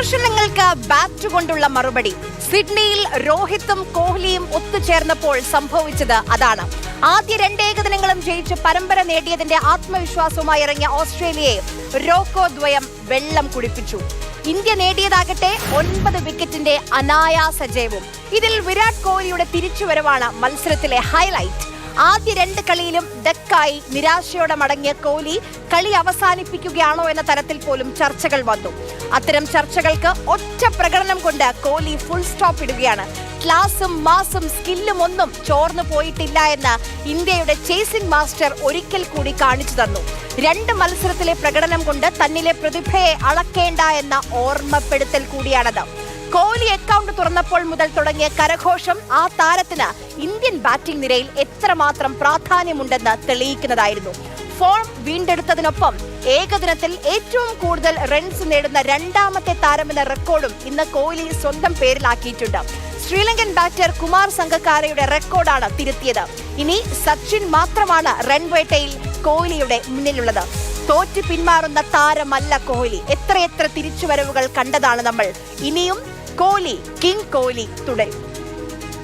വിമർശനങ്ങൾക്ക് ബാറ്റ് കൊണ്ടുള്ള മറുപടി. സിഡ്നിയിൽ രോഹിത്തും കോഹ്ലിയും ഒത്തുചേർന്നപ്പോൾ സംഭവിച്ചത് അതാണ്. ആദ്യ രണ്ട് ഏകദിനങ്ങളും ജയിച്ച് പരമ്പര നേടിയതിന്റെ ആത്മവിശ്വാസവുമായി ഇറങ്ങിയ ഓസ്ട്രേലിയയെ റോക്കോ ദ്വയം വെള്ളം കുടിപ്പിച്ചു. ഇന്ത്യ നേടിയതാകട്ടെ ഒൻപത് വിക്കറ്റിന്റെ അനായാസ ജയവും. ഇതിൽ വിരാട് കോഹ്ലിയുടെ തിരിച്ചുവരവാണ് മത്സരത്തിലെ ഹൈലൈറ്റ്. ആദ്യ രണ്ട് കളിയിലും ഡക്കായി നിരാശയോടെ മടങ്ങിയ കോഹ്ലി കളി അവസാനിപ്പിക്കുകയാണോ എന്ന തരത്തിൽ പോലും ചർച്ചകൾ വന്നു. അത്തരം ചർച്ചകൾക്ക് ഒറ്റ പ്രകടനം കൊണ്ട് കോഹ്ലി ഫുൾ സ്റ്റോപ്പ് ഇടുകയാണ്. ക്ലാസും മാസും സ്കില്ലും ഒന്നും ചോർന്നു പോയിട്ടില്ല എന്ന് ഇന്ത്യയുടെ ചേസിംഗ് മാസ്റ്റർ ഒരിക്കൽ കൂടി കാണിച്ചു തന്നു. രണ്ട് മത്സരത്തിലെ പ്രകടനം കൊണ്ട് തന്നിലെ പ്രതിഭയെ അളക്കേണ്ട എന്ന ഓർമ്മപ്പെടുത്തൽ കൂടിയാണത്. കോഹ്ലി അക്കൗണ്ട് തുറന്നപ്പോൾ മുതൽ തുടങ്ങിയ കരഘോഷം ആ താരത്തിന് ഇന്ത്യൻ ബാറ്റിംഗ് നിരയിൽ എത്രമാത്രം പ്രാധാന്യമുണ്ടെന്ന് തെളിയിക്കുന്നതായിരുന്നു. ഫോം വീണ്ടെടുത്തതിനൊപ്പം ഏകദിനത്തിൽ ഏറ്റവും കൂടുതൽ റൺസ് നേടുന്ന രണ്ടാമത്തെ താരമെന്ന റെക്കോർഡും ഇന്ന് കോഹ്ലി സ്വന്തം പേരിലാക്കിയിട്ടുണ്ട്. ശ്രീലങ്കൻ ബാറ്റർ കുമാർ സംഘക്കാരയുടെ റെക്കോർഡാണ് തിരുത്തിയത്. ഇനി സച്ചിൻ മാത്രമാണ് റൺവേട്ടയിൽ കോഹ്ലിയുടെ മുന്നിലുള്ളത്. തോറ്റ് പിന്മാറുന്ന താരമല്ല കോഹ്ലി. എത്രയെത്ര തിരിച്ചുവരവുകൾ കണ്ടതാണ് നമ്മൾ. ഇനിയും കോഹ്ലി കിങ് കോഹ്ലി തുടരും.